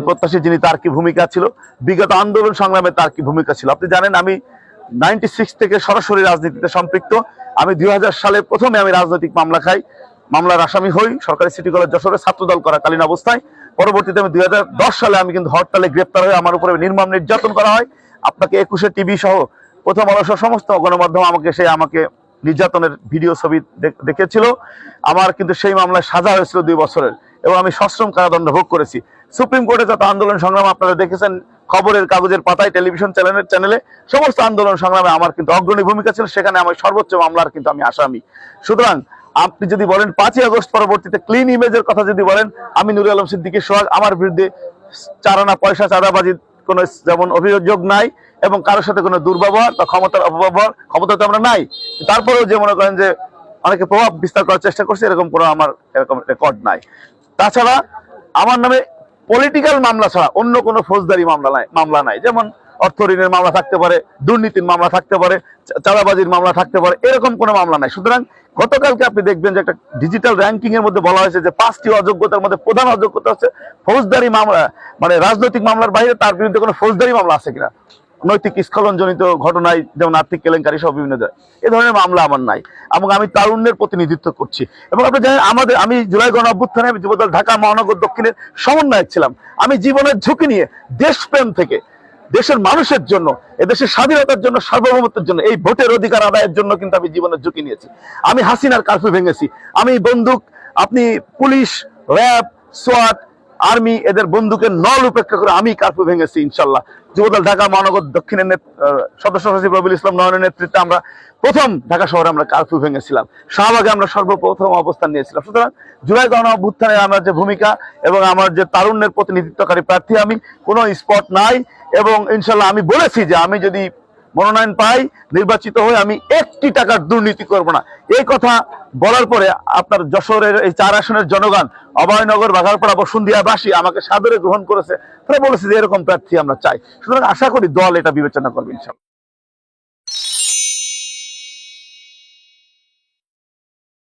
প্রত্যাশী যিনি, তার কি ভূমিকা ছিল? বিগত আন্দোলন সংগ্রামে তার কি ভূমিকা ছিল? আপনি জানেন, আমি নাইনটি থেকে সরাসরি রাজনীতিতে সম্পৃক্ত। আমি দুই হাজার সালে প্রথমে আমি রাজনৈতিক মামলা খাই। মামলার আসামি হই। সরকারি সিটি কলেজ যশোরে ছাত্রদল করাকালীন অবস্থায়। পরবর্তীতে আমি দুই হাজার দশ সালে আমি কিন্তু হরতালে গ্রেপ্তার হয়ে আমার উপরে নির্মম নির্যাতন করা হয়। আপনাকে একুশে টিভি সহ প্রথম সহ সমস্ত গণমাধ্যম আমাকে সে আমাকে নির্যাতনের ভিডিও ছবি দেখ- দেখেছিল। আমার কিন্তু সেই মামলায় সাজা হয়েছিল দুই বছরের এবং আমি সশ্রম কারাদণ্ড ভোগ করেছি। সুপ্রিম কোর্টে যত আন্দোলন সংগ্রাম আপনারা দেখেছেন, খবরের কাগজের পাতায় টেলিভিশন চ্যানেলের চ্যানেলে সমস্ত আন্দোলন সংগ্রামে আমার কিন্তু অগ্রণী ভূমিকা ছিল, সেখানে আমার সর্বোচ্চ মামলার কিন্তু আমি আসামি। সুতরাং আপনি যদি বলেন পাঁচই আগস্ট পরবর্তীতে ক্লিন ইমেজের কথা যদি বলেন, আমি নুরুল আলম সিদ্দিকী, সোহাগ আমার বিরুদ্ধে চারানা পয়সা চাঁদাবাজির কোনো যেমন অভিযোগ নাই এবং কারোর সাথে কোনো দুর্ব্যবহার বা ক্ষমতার অপব্যবহার, ক্ষমতা তো আমরা নাই। তারপরেও যে মনে করেন যে অনেকে প্রভাব বিস্তার করার চেষ্টা করছে, এরকম কোনো আমার এরকম রেকর্ড নাই। তাছাড়া আমার নামে পলিটিক্যাল মামলা ছাড়া অন্য কোনো ফৌজদারি মামলা নাই মামলা নাই। যেমন অর্থ ঋণের মামলা থাকতে পারে, দুর্নীতির মামলা থাকতে পারে চাঁদাবাজির মামলা থাকতে পারে, এরকম কোনো মামলা নাই। সুতরাং গতকালকে আপনি দেখবেন যে একটা ডিজিটাল র্যাঙ্কিং এর মধ্যে বলা হয়েছে যে পাঁচটি অযোগ্যতার মধ্যে প্রধান অযোগ্যতা হচ্ছে ফৌজদারি মামলা মানে রাজনৈতিক মামলার বাইরে তার বিরুদ্ধে কোনো ফৌজদারি মামলা আছে কিনা। নৈতিক স্খলনজনিত ঘটনায় যেমন আর্থিক কেলেঙ্কারি সব বিভিন্ন এ ধরনের মামলা আমার নাই। এবং আমি তারুণ্যের প্রতিনিধিত্ব করছি। এবং আপনি জানেন, আমাদের, আমি জুলাই গণ অভ্যুত্থানে আমি যুবদল ঢাকা মহানগর দক্ষিণের সমন্বয়ক ছিলাম। আমি জীবনের ঝুঁকি নিয়ে দেশপ্রেম থেকে, দেশের মানুষের জন্য, এদেশের স্বাধীনতার জন্য, সার্বভৌমত্বের জন্য, এই ভোটের অধিকার আদায়ের জন্য কিন্তু আমি জীবনের ঝুঁকি নিয়েছি। আমি হাসিনার কারফিউ ভেঙেছি। আমি বন্দুক, আপনি পুলিশ, র্যাব, সোয়াট আর্মি এদের বন্দুকের নল উপেক্ষা করে আমি কার্ফিউ ভেঙেছি, ইনশাল্লাহ। যুবদল ঢাকা মহানগর দক্ষিণের সদস্য সচিব রবিউল ইসলাম নয়নের নেতৃত্বে আমরা প্রথম ঢাকা শহরে আমরা কার্ফিউ ভেঙেছিলাম। শাহবাগে আমরা সর্বপ্রথম অবস্থান নিয়েছিলাম। সুতরাং জুলাই গণ আমার যে ভূমিকা এবং আমার যে তারুণ্যের প্রতিনিধিত্বকারী প্রার্থী আমি, কোনো স্পট নাই এবং ইনশাল্লাহ আমি বলেছি যে আমি যদি মনোনয়ন পাই, নির্বাচিত হয়ে আমি একটি টাকার দুর্নীতি করব না। এই কথা বলার পরে আপনার যশোরের এই চার আসনের জনগণ, অভয়নগর, বাঘারপাড়া, বসুন্ধিয়াবাসী আমাকে সাদরে গ্রহণ করেছে। তারা বলেছে যে এরকম প্রার্থী আমরা চাই। সুতরাং আশা করি দল এটা বিবেচনা করবে, ইনশাল্লাহ।